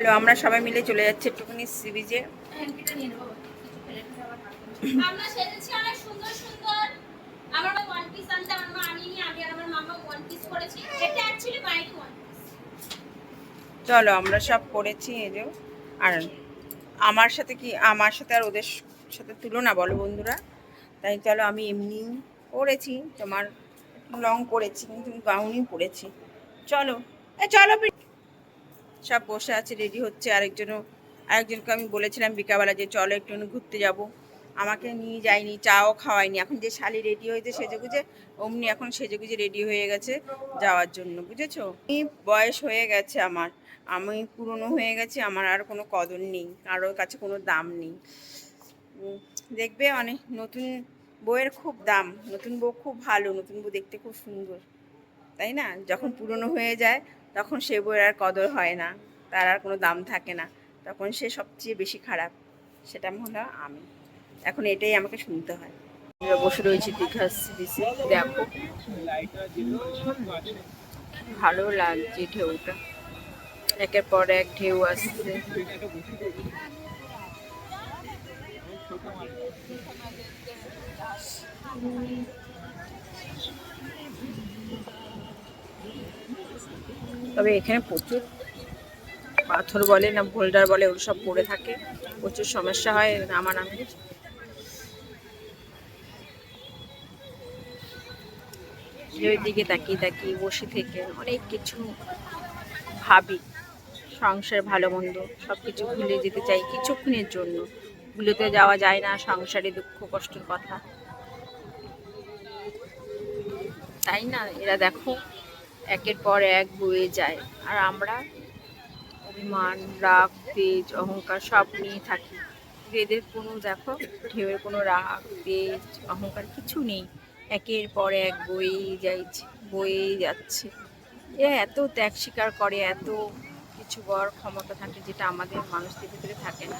Hello আমরা সবাই মিলে চলে যাচ্ছি একটুখানি সি বিচে করেছি। চলো আমরা সব এই যে। আর আমার সাথে কি আমার সাথে আর ওদের সাথে তুলনা বলো বন্ধুরা। তাই চলো আমি এমনি পড়েছি তোমার লং পড়েছি কিন্তু গাউনই পড়েছি চলো এ চলো সব বসে আছে রেডি হচ্ছে। আরেকজনও, আরেকজনকে আমি বলেছিলাম বিকাবেলা যে চলো একটু ঘুরতে যাব। আমাকে নিয়ে যায়নি, চাও খাওয়াইনি এখন যে শালি রেডি হয়েছে সেজে গুজে অমনি এখন সেজে গুজে রেডি হয়ে গেছে যাওয়ার জন্য, বুঝেছ? এই বয়স হয়ে গেছে আমার। আমি পুরনো হয়ে গেছি, আমার আর কোনো কদর নেই, কারোর কাছে কোনো দাম নেই। দেখবে অনেক নতুন বইয়ের খুব দাম, নতুন বউ খুব ভালো, নতুন বউ দেখতে খুব সুন্দর। তাই না? যখন পুরনো হয়ে যায়, তখন সে বইয়ের আর কদর হয় না, তার আর কোনো দাম থাকে না। তখন সে সবচেয়ে বেশি খারাপ, সেটা হলো আমি। এখন এটাই আমাকে শুনতে হয়। আমরা বসে রয়েছি দীঘা বিচে দেখো ভালো লাগছে ঢেউটা। একের পর এক ঢেউ আসছে। তবে এখানে প্রচুর পাথর বলে না, বোল্ডার বলে, ওগুলো সব পড়ে থাকে। প্রচুর সমস্যা হয় নামানামির ওই দিকে তাকিয়ে তাকিয়ে বসে থেকে অনেক কিছু ভাবি। সংসার ভালো মন্দ সব কিছু ভুলে যেতে চাই কিছুক্ষণের জন্য। ভুলেতে যাওয়া যায় না সংসারে দুঃখ কষ্টের কথা। তাই না? এরা দেখো একের পর এক বয়ে যায়। আর আমরা অভিমান, রাগ, তেজ, অহংকার সব নিয়ে থাকি। এদের কোনো দেখো, ঢেউয়ের কোনো রাগ, তেজ, অহংকার কিছু নেই। একের পর এক বয়েই যাইছে, বয়েই যাচ্ছে। এরা এত ত্যাগ স্বীকার করে, এত কিছু বড় ক্ষমতা থাকে যেটা আমাদের মানুষদের ভিতরে থাকে না।